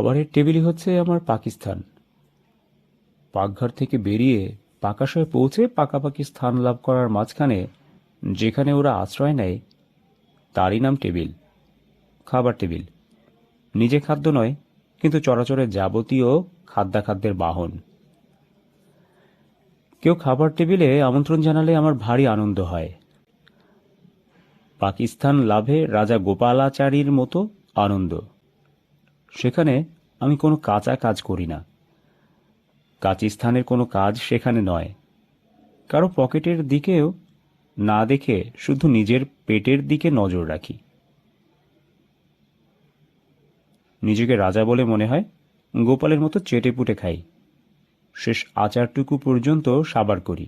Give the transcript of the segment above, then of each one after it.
খাবারের টেবিলই হচ্ছে আমার পাকিস্তান। পাকঘর থেকে বেরিয়ে পাকাশয়ে পৌঁছে পাকাপাকি স্থান লাভ করার মাঝখানে যেখানে ওরা আশ্রয় নেয়, তারই নাম টেবিল, খাবার টেবিল। নিজে খাদ্য নয়, কিন্তু চরাচরের যাবতীয় খাদ্যাখাদ্যের বাহন। কেউ খাবার টেবিলে আমন্ত্রণ জানালে আমার ভারী আনন্দ হয়। পাকিস্তান লাভে রাজা গোপালাচারীর মতো আনন্দ। সেখানে আমি কোনো কাঁচা কাজ করি না। কাচিস্তানের কোনো কাজ সেখানে নয়। কারও পকেটের দিকেও না দেখে শুধু নিজের পেটের দিকে নজর রাখি। নিজেকে রাজা বলে মনে হয়, গোপালের মতো চেটে পুটে খাই। শেষ আচারটুকু পর্যন্ত সাবার করি।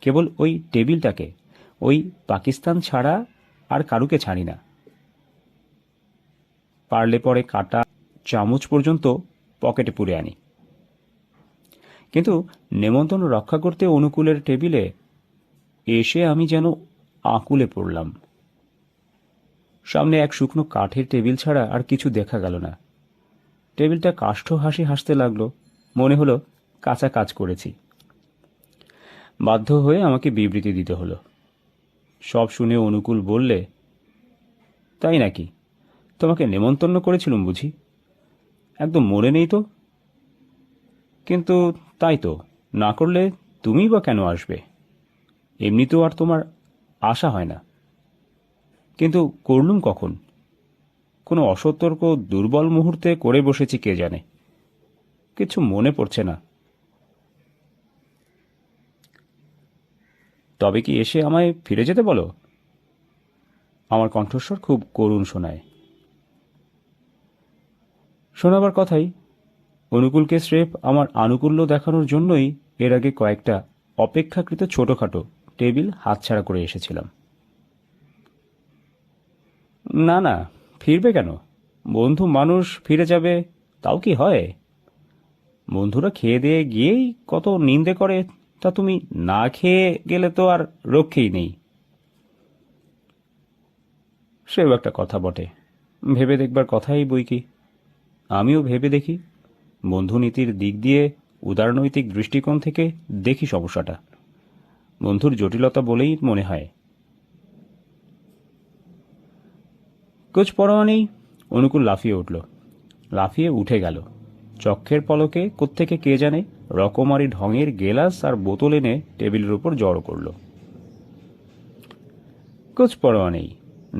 কেবল ওই টেবিলটাকে, ওই পাকিস্তান ছাড়া আর কারুকে ছাড়ি না। পারলে পরে কাটা চামচ পর্যন্ত পকেটে পুরে আনি। কিন্তু নেমন্তন্ন রক্ষা করতে অনুকূলের টেবিলে এসে আমি যেন আকুলে পড়লাম। সামনে এক শুকনো কাঠের টেবিল ছাড়া আর কিছু দেখা গেল না। টেবিলটা কাষ্ঠ হাসি হাসতে লাগল, মনে হলো কাঁচা কাজ করেছি। বাধ্য হয়ে আমাকে বিবৃতি দিতে হলো। সব শুনে অনুকূল বললে, তাই নাকি? তোমাকে নেমন্তন্ন করেছিলুম বুঝি? একদম মনে নেই তো? কিন্তু তাই তো, না করলে তুমিই বা কেন আসবে? এমনিতেও আর তোমার আশা হয় না। কিন্তু করলুম কখন? কোনো অসতর্ক, দুর্বল মুহূর্তে করে বসেছি কে জানে? কিছু মনে পড়ছে না। তবে কি এসে আমায় ফিরে যেতে বলো? আমার কণ্ঠস্বর খুব করুণ শোনায়। শোনাবার কথাই, অনুকূলকে স্রেফ আমার আনুকূল্য দেখানোর জন্যই এর আগে কয়েকটা অপেক্ষাকৃত ছোটখাটো টেবিল হাতছাড়া করে এসেছিলাম। না না, ফিরবে কেন? বন্ধু মানুষ ফিরে যাবে, তাও কি হয়? বন্ধুরা খেয়ে দিয়ে গিয়েই কত নিন্দে করে, তা তুমি না খেয়ে গেলে তো আর রক্ষেই নেই। সেও একটা কথা বটে। ভেবে দেখবার কথাই বই কি? আমিও ভেবে দেখি, বন্ধুনীতির দিক দিয়ে উদারনৈতিক দৃষ্টিকোণ থেকে দেখি সমস্যাটা। বন্ধুর জটিলতা বলেই মনে হয়। কোচ পরোয়া নেই অনুকূল লাফিয়ে উঠল। লাফিয়ে উঠে গেল। চক্ষের পলকে কোত্থেকে কে জানে রকমারি ঢঙের গেলাস আর বোতল এনে টেবিলের উপর জড়ো করল। কোচ পরোয়া নেই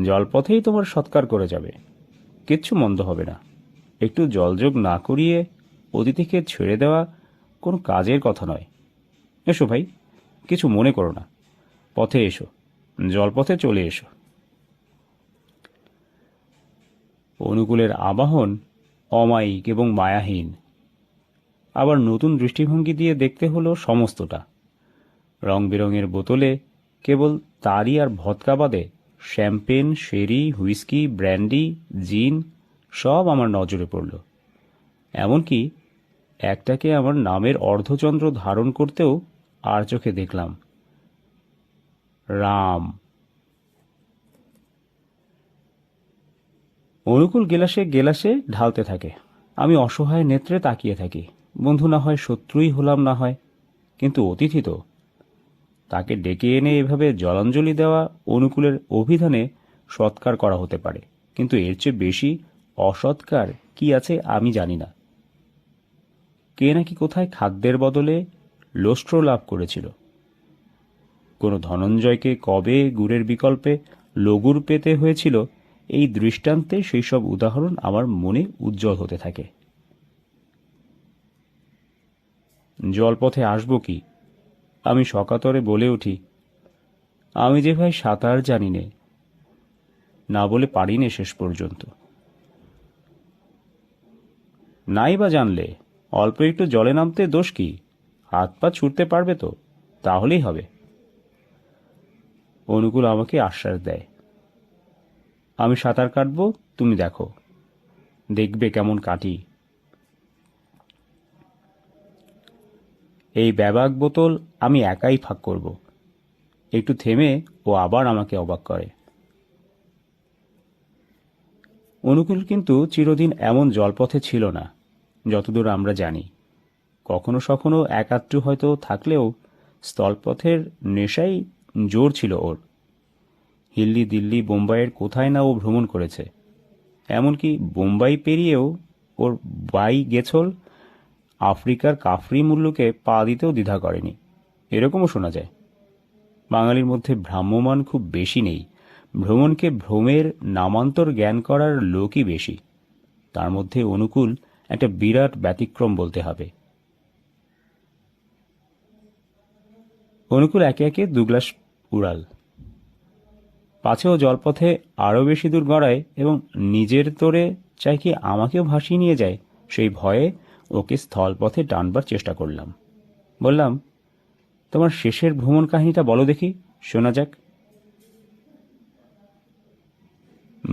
জলপথেই তোমার সৎকার করে যাবে। কিচ্ছু মন্দ হবে না। একটু জলযোগ না করিয়ে অতিথিকে ছেড়ে দেওয়া কোনো কাজের কথা নয়। এসো ভাই, কিছু মনে করো না। পথে এসো, জলপথে চলে এসো। অনুকূলের আবাহন অমায়িক এবং মায়াহীন। আবার নতুন দৃষ্টিভঙ্গি দিয়ে দেখতে হলো সমস্তটা। রং বেরঙের বোতলে কেবল তারি আর ভদকা বাদে champagne sherry whisky brandy gin সব আমার নজরে পড়ল। এমনকি একটাকে আমার নামের অর্ধচন্দ্র ধারণ করতেও আর চোখে দেখলাম। রাম। অনুকূল গেলাসে গেলাসে ঢালতে থাকে। আমি অসহায় নেত্রে তাকিয়ে থাকি। বন্ধু না হয় শত্রুই হলাম না হয়, কিন্তু অতিথি তো। তাকে ডেকে এনে এভাবে জলাঞ্জলি দেওয়া অনুকূলের অভিধানে সৎকার করা হতে পারে, কিন্তু এর চেয়ে বেশি অসৎকার কি আছে আমি জানি না। কে নাকি কোথায় খাদ্যের বদলে লোস্ট্র লাভ করেছিল? কোনো ধনঞ্জয়কে কবে গুড়ের বিকল্পে লগুর পেতে হয়েছিল? এই দৃষ্টান্তে সেই সব উদাহরণ আমার মনে উজ্জ্বল হতে থাকে। জলপথে আসব কি? আমি সকাতরে বলে উঠি, আমি যে ভাই সাঁতার জানি নে, না বলে পারি নে শেষ পর্যন্ত। নাই বা জানলে, অল্প একটু জলে নামতে দোষ কি? হাত পা ছুটতে পারবে তো? তাহলেই হবে। অনুকূল আমাকে আশ্বাস দেয়। আমি সাঁতার কাটবো, তুমি দেখো। দেখবে কেমন কাটি। এই ব্যাবাক বোতল আমি একাই ফাঁক করব। একটু থেমে ও আবার আমাকে অবাক করে। অনুকূল কিন্তু চিরদিন এমন জলপথে ছিল না। যতদূর আমরা জানি। কখনো সখনো একাত্র হয়তো থাকলেও স্থলপথের নেশাই জোর ছিল ওর। হিল্লি দিল্লি বোম্বাইয়ের কোথায় না ও ভ্রমণ করেছে। এমনকি বোম্বাই পেরিয়েও ওর বাই গেছল আফ্রিকার কাফরি মূল্যকে পা দিতেও দ্বিধা করেনি। এরকমও শোনা যায়। বাঙালির মধ্যে ভ্রাম্যমান খুব বেশি নেই। ভ্রমণকে ভ্রমের নামান্তর জ্ঞান করার লোকই বেশি। তার মধ্যে অনুকূল একটা বিরাট ব্যতিক্রম বলতে হবে। অনুকূল একে একে দুগ্লাস উড়াল। পাছেও জলপথে আরও বেশি দূর গড়ায় এবং নিজের তোরে চাই কি আমাকেও ভাসিয়ে নিয়ে যায়, সেই ভয়ে ওকে স্থলপথে টানবার চেষ্টা করলাম। বললাম, তোমার শেষের ভ্রমণ কাহিনীটা বলো দেখি, শোনা যাক।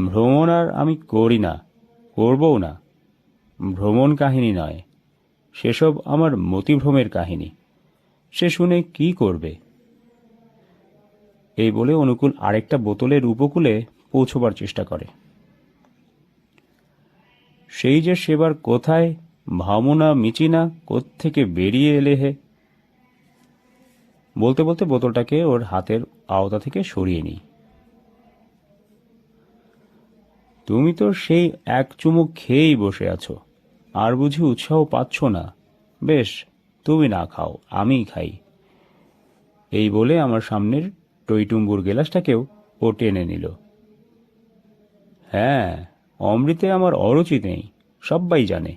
ভ্রমণ আর আমি করি না, করবও না। ভ্রমণ কাহিনী নয়। সেসব আমার মতিভ্রমের কাহিনী। সে শুনে কি করবে? এই বলে অনুকূল আরেকটা বোতলের উপকূলে পৌঁছবার চেষ্টা করে। সেই যে সেবার কোথায়, ভামনা মিচিনা থেকে বেরিয়ে এলে হে? বলতে বলতে বোতলটাকে ওর হাতের আওতা থেকে সরিয়ে নিই। তুমি তো সেই এক চুমুক খেয়েই বসে আছো। আর বুঝি উৎসাহ পাচ্ছ না। বেশ, তুমি না খাও, আমিই খাই। এই বলে আমার সামনের টইটুম্বুর গেলাসটাকেও ও টেনে নিল। হ্যাঁ অমৃতে আমার অরুচি নেই, সব্বাই জানে।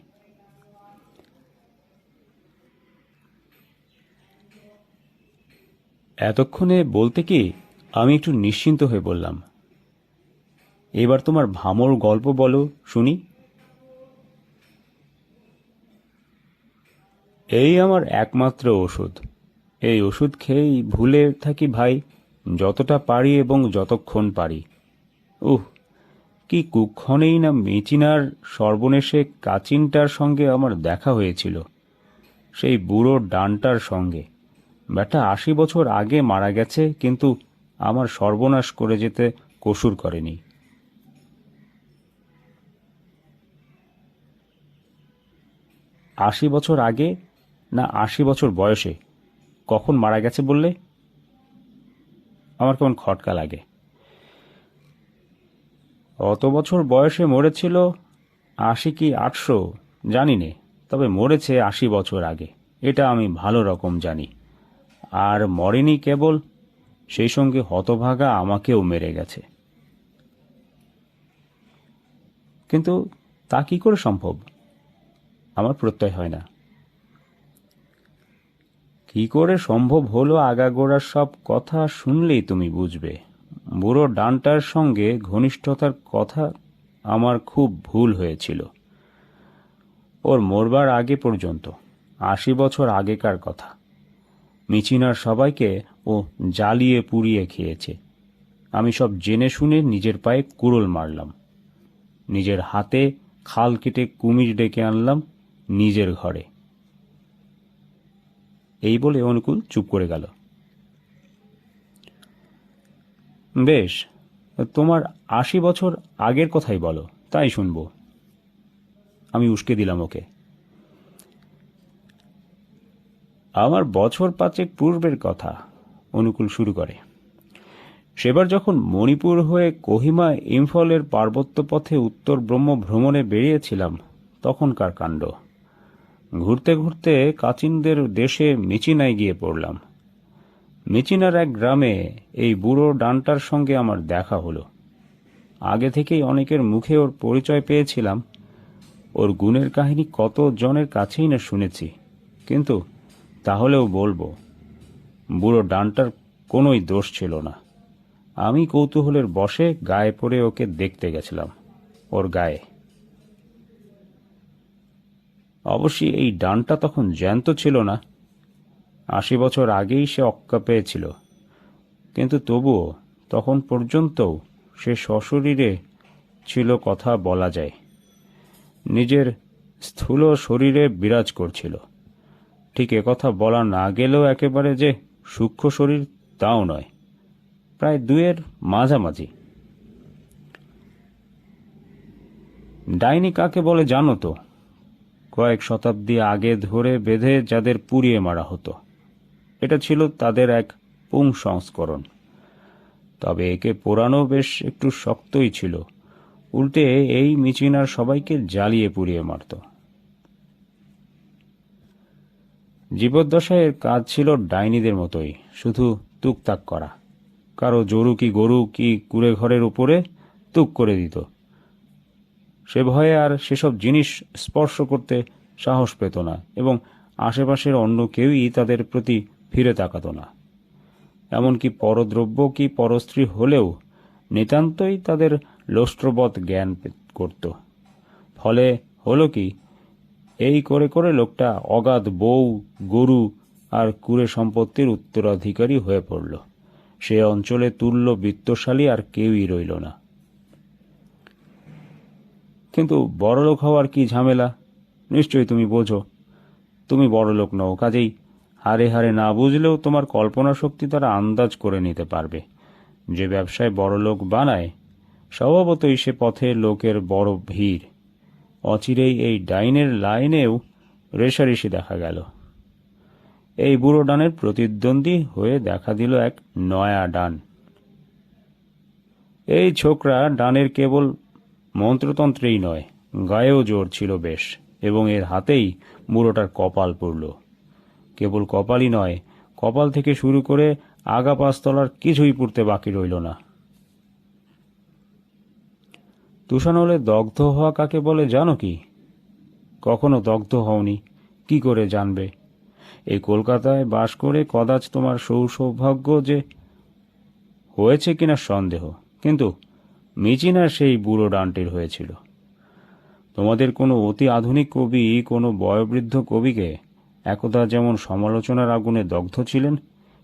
এতক্ষণে বলতে কি, আমি একটু নিশ্চিন্ত হয়ে বললাম। এবার তোমার ভামর গল্প বলো, শুনি। এই আমার একমাত্র ওষুধ। এই ওষুধ খেয়েই ভুলে থাকি ভাই, যতটা পারি এবং যতক্ষণ পারি। উহ, কি কুক্ষণেই না মেচিনার সর্বনেশে কাচিনটার সঙ্গে আমার দেখা হয়েছিল, সেই বুড়ো ডানটার সঙ্গে। ব্যাটা আশি বছর আগে মারা গেছে, কিন্তু আমার সর্বনাশ করে যেতে কসুর করেনি। আশি বছর আগে না আশি বছর বয়সে কখন মারা গেছে বললে? আমার কেমন খটকা লাগে। অত বছর বয়সে মরেছিল আশি কি আটশো, জানি নে, তবে মরেছে আশি বছর আগে, এটা আমি ভালো রকম জানি। আর মরেনি কেবল, সেই সঙ্গে হতভাগা আমাকেও মেরে গেছে। কিন্তু তা কি করে সম্ভব? আমার প্রত্যয় হয় না। কি করে সম্ভব হলো আগাগোড়ার সব কথা শুনলেই তুমি বুঝবে। বুড়ো ডানটার সঙ্গে ঘনিষ্ঠতার কথা আমার খুব ভুল হয়েছিল। ওর মরবার আগে পর্যন্ত, আশি বছর আগেকার কথা। মিচিনার সবাইকে ও জ্বালিয়ে পুড়িয়ে খেয়েছে। আমি সব জেনে শুনে নিজের পায়ে কুড়োল মারলাম। নিজের হাতে খাল কেটে কুমির ডেকে আনলাম নিজের ঘরে। এই বলে অনুকূল চুপ করে গেল। বেশ, তোমার আশি বছর আগের কথাই বলো, তাই শুনব। আমি উস্কে দিলাম ওকে। আমার বছর পাঁচেক পূর্বের কথা, অনুকূল শুরু করে। সেবার যখন মণিপুর হয়ে কোহিমা ইম্ফলের পার্বত্য পথে উত্তর ব্রহ্ম ভ্রমণে বেরিয়েছিলাম, তখনকার কাণ্ড। ঘুরতে ঘুরতে কাচিনদের দেশে মিচিনায় গিয়ে পড়লাম। মিচিনার এক গ্রামে এই বুড়ো ডানটার সঙ্গে আমার দেখা হলো। আগে থেকেই অনেকের মুখে ওর পরিচয় পেয়েছিলাম। ওর গুণের কাহিনী কত জনের কাছেই না শুনেছি। কিন্তু তাহলেও বলব, বুড়ো ডানটার কোনোই দোষ ছিল না। আমি কৌতূহলের বসে গায়ে পড়ে ওকে দেখতে গেছিলাম। ওর গায়ে অবশ্যই এই ডানটা তখন জ্যান্ত ছিল না। আশি বছর আগেই সে অক্কা পেয়েছিল। কিন্তু তবুও তখন পর্যন্তও সে সশরীরে ছিল কথা বলা যায়। নিজের স্থূল শরীরে বিরাজ করছিল। ঠিক কথা বলা না গেলেও একেবারে যে সূক্ষ্ম শরীর তাও নয়। প্রায় দুয়ের মাঝামাঝি। ডাইনি কাকে বলে জানো তো? কয়েক শতাব্দী আগে ধরে বেঁধে যাদের পুড়িয়ে মারা হতো। এটা ছিল তাদের এক পুং সংস্করণ। তবে একে পোড়ানো বেশ একটু শক্তই ছিল। উল্টে এই মিচিনার সবাইকে জ্বালিয়ে পুড়িয়ে মারত। জীবদ্দশায় এর কাজ ছিল ডাইনিদের মতোই, শুধু তুকতাক করা। কারও জরু কি গরু কি কুড়ে ঘরের উপরে তুক করে দিত। সে ভয়ে আর সেসব জিনিস স্পর্শ করতে সাহস পেত না এবং আশেপাশের অন্য কেউই তাদের প্রতি ফিরে তাকাত না। এমনকি পরদ্রব্য কি পরস্ত্রী হলেও নিতান্তই তাদের লোষ্ট্রবৎ জ্ঞান করত। ফলে হলো কি, এই করে করে লোকটা অগাধ বউ, গরু আর কুড়ে সম্পত্তির উত্তরাধিকারী হয়ে পড়ল। সে অঞ্চলে তুল্য বিত্তশালী আর কেউই রইল না। কিন্তু বড়লোক হওয়ার কি ঝামেলা? নিশ্চয়ই তুমি বোঝো। তুমি বড়লোক নও, কাজেই হারে হারে না বুঝলেও তোমার কল্পনা শক্তি তারা আন্দাজ করে নিতে পারবে। যে ব্যবসায় বড়লোক বানায়, স্বভাবতই সে পথে লোকের বড় ভিড়। অচিরেই এই ডাইনের লাইনেও রেশারেশি দেখা গেল। এই বুড়ো ডানের প্রতিদ্বন্দ্বী হয়ে দেখা দিল এক নয়া ডান। এই ছোকরা ডানের কেবল মন্ত্রতন্ত্রেই নয়, গায়েও জোর ছিল বেশ, এবং এর হাতেই বুড়োটার কপাল পড়ল। কেবল কপালই নয়, কপাল থেকে শুরু করে আগা পাঁচতলার কিছুই পুড়তে বাকি রইল না। তুষান হলে দগ্ধ হওয়া কাকে বলে জানো কি? কখনো দগ্ধ হওনি, কি করে জানবে? এই কলকাতায় বাস করে কদাচ তোমার সৌসৌভাগ্য যে হয়েছে কিনা সন্দেহ, কিন্তু মিচিনার সেই বুড়ো ডানটির হয়েছিল। তোমাদের কোনো অতি আধুনিক কবি, কোনো বয়োবৃদ্ধ কবিকে একদা যেমন সমালোচনার আগুনে দগ্ধ ছিলেন,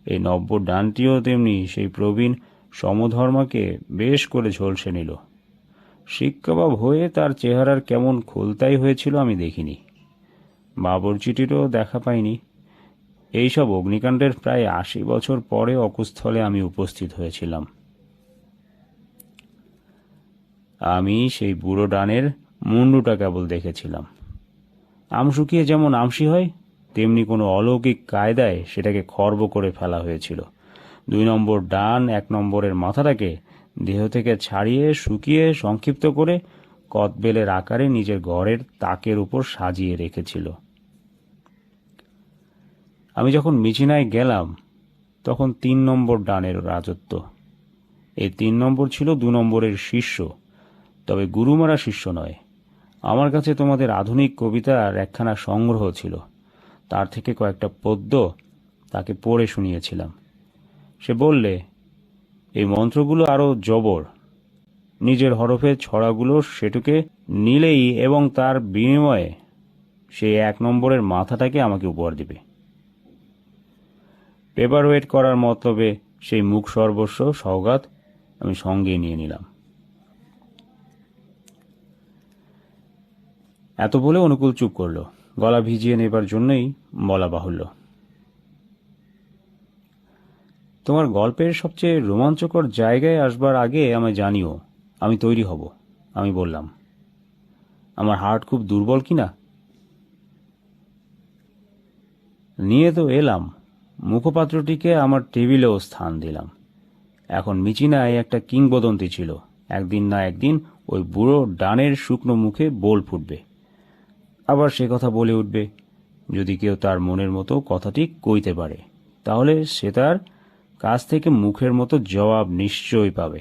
এই নব্য ডানটিও তেমনি সেই প্রবীণ সমধর্মাকে বেশ করে ঝলসে নিল। শিক্ষাবাব হয়ে তার চেহারার কেমন খোলতাই হয়েছিল আমি দেখিনি। বাবরচিটিরও দেখা পাইনি। এইসব অগ্নিকাণ্ডের প্রায় আশি বছর পরে অকুস্থলে আমি উপস্থিত হয়েছিলাম। আমি সেই বুড়ো ডানের মুন্ডুটা কেবল দেখেছিলাম। আম শুকিয়ে যেমন আমসি হয়, তেমনি কোনো অলৌকিক কায়দায় সেটাকে খর্ব করে ফেলা হয়েছিল। দুই নম্বর ডান, এক নম্বরের মাথাটাকে দেহ থেকে ছাড়িয়ে, শুকিয়ে, সংক্ষিপ্ত করে কদবেলের আকারে নিজের ঘরের তাকের উপর সাজিয়ে রেখেছিল। আমি যখন মিচিনায় গেলাম, তখন তিন নম্বর ডানের রাজত্ব। এই তিন নম্বর ছিল দু নম্বরের শিষ্য। তবে গুরুমারা শিষ্য নয়। আমার কাছে তোমাদের আধুনিক কবিতার একখানা সংগ্রহ ছিল। তার থেকে কয়েকটা পদ্য তাকে পড়ে শুনিয়েছিলাম। সে বললে, এই মন্ত্রগুলো আরও জবর। নিজের হরফে ছড়াগুলো সেটুকে নিলেই এবং তার বিনিময়ে সেই এক নম্বরের মাথাটাকে আমাকে উপহার দিবে। পেপার ওয়েট করার মতলবে সেই মুখ সর্বস্ব সওগাত আমি সঙ্গে নিয়ে নিলাম। এত বলে অনুকূল চুপ করল। গলা ভিজিয়ে নেবার জন্যই বলা বাহুল্য। তোমার গল্পের সবচেয়ে রোমাঞ্চকর জায়গায় আসবার আগে আমায় জানিও, আমি তৈরি হব, আমি বললাম। আমার হার্ট খুব দুর্বল কিনা? নিয়ে তো এলাম, মুখপাত্রটিকে আমার টেবিলেও স্থান দিলাম। এখন মিচিনায় একটা কিংবদন্তি ছিল, একদিন না একদিন ওই বুড়ো ডানের শুকনো মুখে বোল ফুটবে। আবার সে কথা বলে উঠবে। যদি কেউ তার মনের মতো কথাটি কইতে পারে, তাহলে সে তার কাছ থেকে মুখের মতো জবাব নিশ্চয়ই পাবে।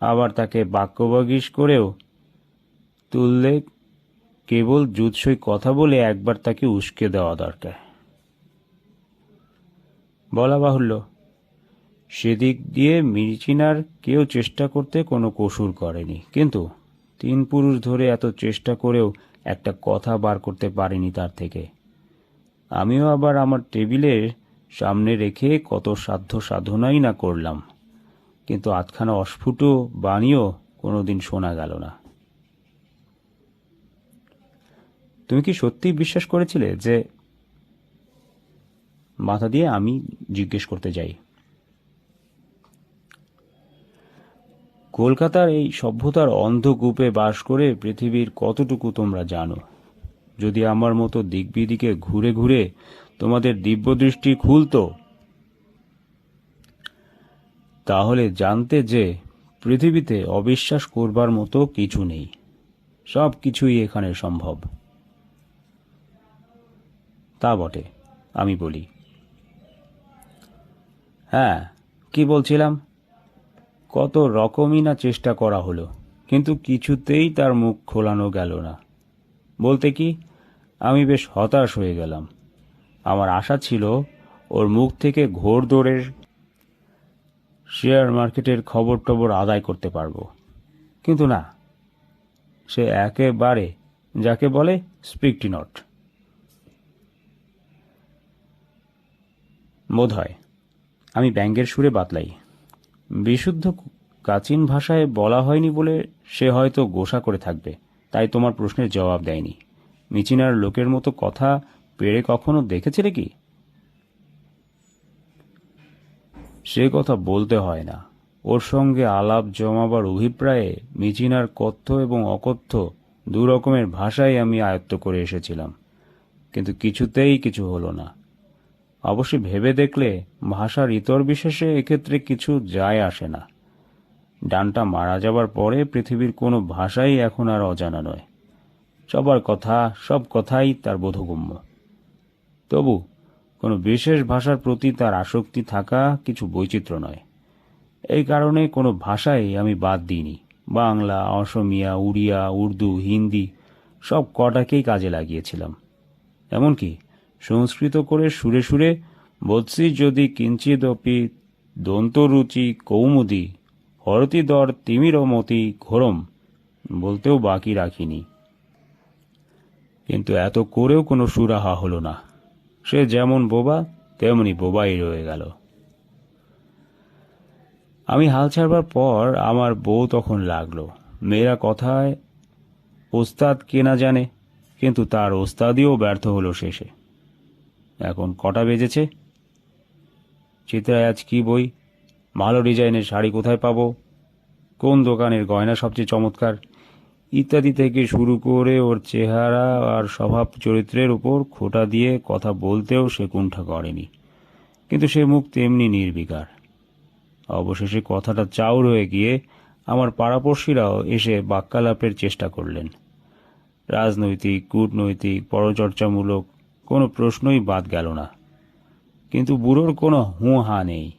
আবার তাকে বাক্যবাগিস করেও তুললে কেবল জুৎসই কথা বলে একবার তাকে উস্কে দেওয়া দরকার। বলা বাহুল্য, সেদিক দিয়ে মিচিনার কেউ চেষ্টা করতে কোনো কসুর করেনি। কিন্তু তিন পুরুষ ধরে এত চেষ্টা করেও একটা কথা বার করতে পারিনি তার থেকে। আমিও আবার আমার টেবিলের সামনে রেখে কত সাধ্য সাধনাই না করলাম। কিন্তু আধখানা অস্ফুট বাণীও কোনোদিন শোনা গেল না। তুমি কি সত্যি বিশ্বাস করেছিলে যে মাথা দিয়ে আমি জিজ্ঞেস করতে যাই? কলকাতার এই সভ্যতার অন্ধকূপে বাস করে পৃথিবীর কতটুকু তোমরা জানো? যদি আমার মতো দিকবিদিকে ঘুরে ঘুরে তোমাদের দিব্যদৃষ্টি খুলতো, তাহলে জানতে যে পৃথিবীতে অবিশ্বাস করবার মতো কিছু নেই। সব কিছুই এখানে সম্ভব। তা বটে, আমি বলি। হ্যাঁ কি বলছিলাম? কত রকমই না চেষ্টা করা হলো, কিন্তু কিছুতেই তার মুখ খোলানো গেল না। বলতে কি, আমি বেশ হতাশ হয়ে গেলাম। আমার আশা ছিল ওর মুখ থেকে ঘোর দৌড়ের শেয়ার মার্কেটের খবর টবর আদায় করতে পারব। কিন্তু না, সে একেবারে, যাকে বলে স্পিকটি নট বোধ হয়, আমি ব্যঙ্গের সুরে বাতলাই। বিশুদ্ধ কাচিন ভাষায় বলা হয়নি বলে সে হয়তো গোসা করে থাকবে, তাই তোমার প্রশ্নের জবাব দেয়নি। মিচিনার লোকের মতো কথা পেরে কখনো দেখেছিলে কি? সে কথা বলতে হয় না। ওর সঙ্গে আলাপ জমাবার অভিপ্রায়ে মিচিনার কথ্য এবং অকথ্য দু রকমের ভাষাই আমি আয়ত্ত করে এসেছিলাম, কিন্তু কিছুতেই কিছু হলো না। অবশ্যই ভেবে দেখলে ভাষার ইতর বিশেষে এক্ষেত্রে কিছু যায় আসে না। ডানটা মারা যাবার পরে পৃথিবীর কোনো ভাষাই এখন আর অজানা নয়। সবার কথা, সব কথাই তার বোধগম্য। তবু কোনো বিশেষ ভাষার প্রতি তার আসক্তি থাকা কিছু বৈচিত্র্য নয়। এই কারণে কোনো ভাষাই আমি বাদ দিইনি। বাংলা, অসমিয়া, উড়িয়া, উর্দু, হিন্দি সব কটাকেই কাজে লাগিয়েছিলাম। এমনকি সংস্কৃত করে সুরে সুরে, বৎসি যদি কিঞ্চিদপি দন্তরুচি কৌমুদি, হরতি দর তিমিরমতি ঘোরম বলতেও বাকি রাখিনি। কিন্তু এত করেও কোনো সুরাহা হলো না। সে যেমন বোবা, তেমনি বোবাই রয়ে গেল। আমি হাল ছাড়বার পর আমার বউ তখন লাগল। মেয়েরা কথায়, ওস্তাদ কেনা জানে? কিন্তু তার ওস্তাদিও ব্যর্থ হলো শেষে। এখন কটা বেজেছে? চিত্রায় আজ কি বই? ভালো ডিজাইনের শাড়ি কোথায় পাবো? কোন দোকানের গয়না সবচেয়ে চমৎকার? ইত্যাদি থেকে শুরু করে ওর চেহারা আর স্বভাব চরিত্রের উপর খোটা দিয়ে কথা বলতেও সে কুণ্ঠা করেনি। কিন্তু সে মুখ তেমনি নির্বিকার। অবশেষে কথাটা চাউর হয়ে গিয়ে আমার পাড়াপড়শিরাও এসে বাক্যালাপের চেষ্টা করলেন। রাজনৈতিক, কূটনৈতিক, পরচর্চামূলক কোনো প্রশ্নই বাদ গেল না। কিন্তু বুড়োর কোনো হুঁ হা নেই।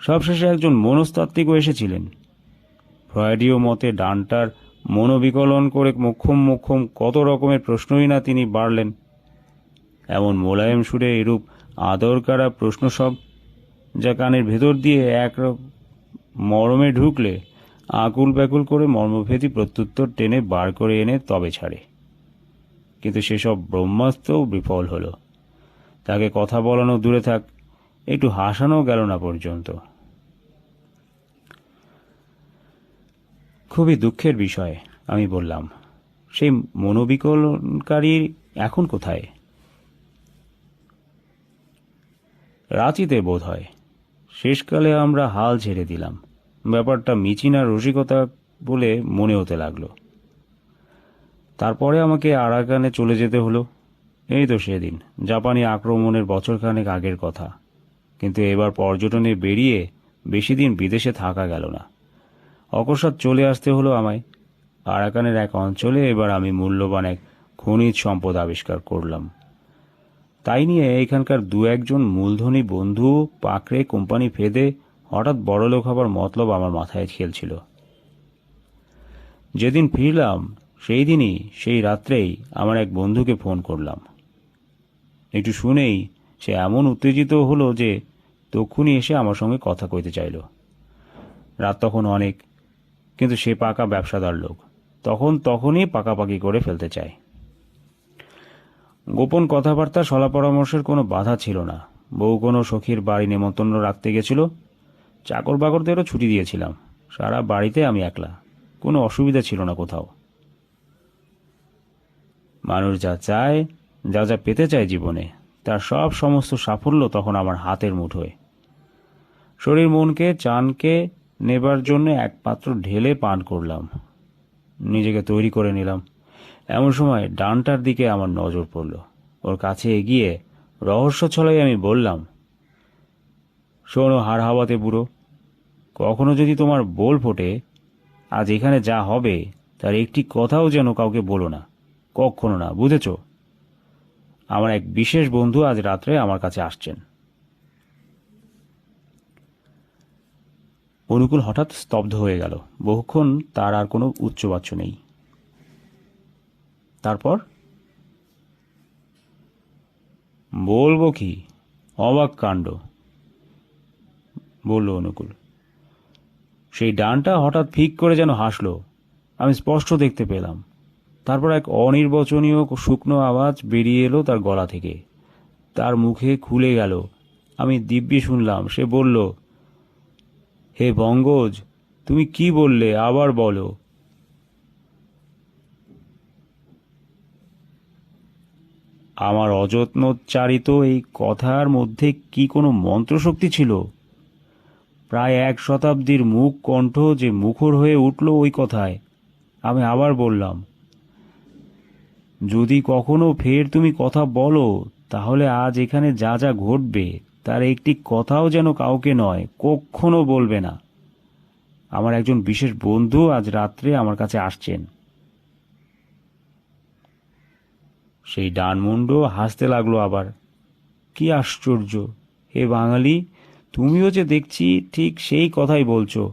সবশেষে একজন মনস্তাত্ত্বিকও এসেছিলেন। ফ্রয়েডীয় মতে ডানটার মনোবিকলন করে মোক্ষম মোক্ষম কত রকমের প্রশ্নই না তিনি বাড়লেন। এমন মোলায়েম সুরে এরূপ আদর কারা প্রশ্ন সব যা কানের ভেতর দিয়ে এক মরমে ঢুকলে আকুল ব্যাকুল করে মর্মভেদী প্রত্যুত্তর টেনে বার করে এনে তবে ছাড়ে। কিন্তু সেসব ব্রহ্মাস্ত্রও বিফল হলো। তাকে কথা বলানো দূরে থাক, একটু হাসানো গেল না পর্যন্ত। খুবই দুঃখের বিষয়, আমি বললাম, সেই মনোবিকলনকারী এখন কোথায়? রাঁচিতে বোধ হয় শেষকালে আমরা হাল ছেড়ে দিলাম। ব্যাপারটা মিচিনা রসিকতা বলে মনে হতে লাগল। তারপরে আমাকে আরাকানে চলে যেতে হলো। এই তো সেদিন, জাপানি আক্রমণের বছরখানেক আগের কথা। কিন্তু এবার পর্যটনে বেরিয়ে বেশি দিন বিদেশে থাকা গেল না। অকস্মাৎ চলে আসতে হলো আমায়। আরাকানের এক অঞ্চলে এবার আমি মূল্যবান এক খনিজ সম্পদ আবিষ্কার করলাম। তাই নিয়ে এখানকার দু একজন মূলধনী বন্ধু পাকড়ে কোম্পানি ফেদে হঠাৎ বড়লোক হবার মতলব আমার মাথায় খেলছিল। যেদিন ফিরলাম, সেই দিনই, সেই রাত্রেই আমার এক বন্ধুকে ফোন করলাম। একটু শুনেই সে এমন উত্তেজিত হলো যে তক্ষুনি এসে আমার সঙ্গে কথা কইতে চাইল। রাত তখন অনেক, কিন্তু সে পাকা ব্যবসাদার লোক। তখন তখনই পাকাপাকি করে ফেলতে চায়। গোপন কথাবার্তা সলা পরামর্শের কোনো বাধা ছিল না। বউ কোনো সখীর বাড়ি নেমন্তন্ন রাখতে গেছিল চাকর বাকরদেরও ছুটি দিয়েছিলাম। সারা বাড়িতে আমি একলা। কোনো অসুবিধা ছিল না কোথাও। মানুষ যা চায়, যা যা পেতে চায় জীবনে, তার সব সমস্ত সাফল্য তখন আমার হাতের মুঠোয়। শরীর মনকে, চানকে নেবার জন্য এক পাত্র ঢেলে পান করলাম। নিজেকে তৈরি করে নিলাম। এমন সময় ডানটার দিকে আমার নজর পড়ল। ওর কাছে এগিয়ে রহস্য ছলাই আমি বললাম শোনো হাড় হাওয়াতে বুড়ো। কখনো যদি তোমার বোল ফোটে, আজ এখানে যা হবে, তার একটি কথাও যেন কাউকে বলো না। কখনো না, বুঝেছ? আমার এক বিশেষ বন্ধু আজ রাত্রে আমার কাছে আসছেন। অনুকূল হঠাৎ স্তব্ধ হয়ে গেল। বহুক্ষণ তার আর কোনো উচ্চবাচ্য নেই। তারপর? বলব কি? অবাক কাণ্ড। বলল অনুকূল। সেই ডানটা হঠাৎ ফিক করে যেন হাসলো। আমি স্পষ্ট দেখতে পেলাম। তারপর এক অনির্বচনীয় শুকনো আওয়াজ বেরিয়ে এলো তার গলা থেকে। তার মুখে খুলে গেল। আমি দিব্যি শুনলাম। সে বলল, হে বঙ্গজ, তুমি কি বললে? আবার বলো। আমার অযত্নোচ্চারিত এই কথার মধ্যে কি কোনো মন্ত্রশক্তি ছিল? প্রায় এক শতাব্দীর মুখ কণ্ঠ যে মুখর হয়ে উঠল ওই কথায়। আমি আবার বললাম, যদি কখনো ফের তুমি কথা বলো, তাহলে আজ এখানে যা যা ঘটবে, তার একটি কথাও যেন কাউকে নয় কখনো বলবে না। আমার একজন বিশেষ বন্ধু আজ রাত্রে আমার কাছে আসছেন। সেই ডানমুন্ড হাসতে লাগল আবার, কি আশ্চর্য, হে বাঙালি তুমিও যে দেখছি, ঠিক সেই কথাই বলছো।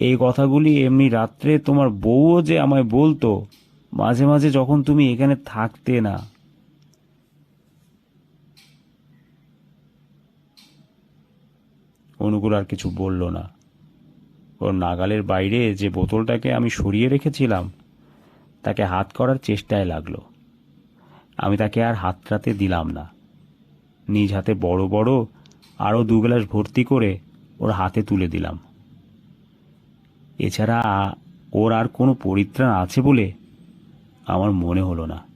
এই কথাগুলি এমনি রাত্রে তোমার বউও যে আমায় বলতো, মাঝে মাঝে যখন তুমি এখানে থাকতে না। অনুকূল আর কিছু বলল না। ওর নাগালের বাইরে যে বোতলটাকে আমি সরিয়ে রেখেছিলাম, তাকে হাত করার চেষ্টায় লাগল। আমি তাকে আর হাতটাতে দিলাম না। নিজ হাতে বড় বড় আরও দু গ্লাস ভর্তি করে ওর হাতে তুলে দিলাম। এছাড়া ওর আর কোনো পরিত্রাণ আছে বলে আমার মনে হলো না।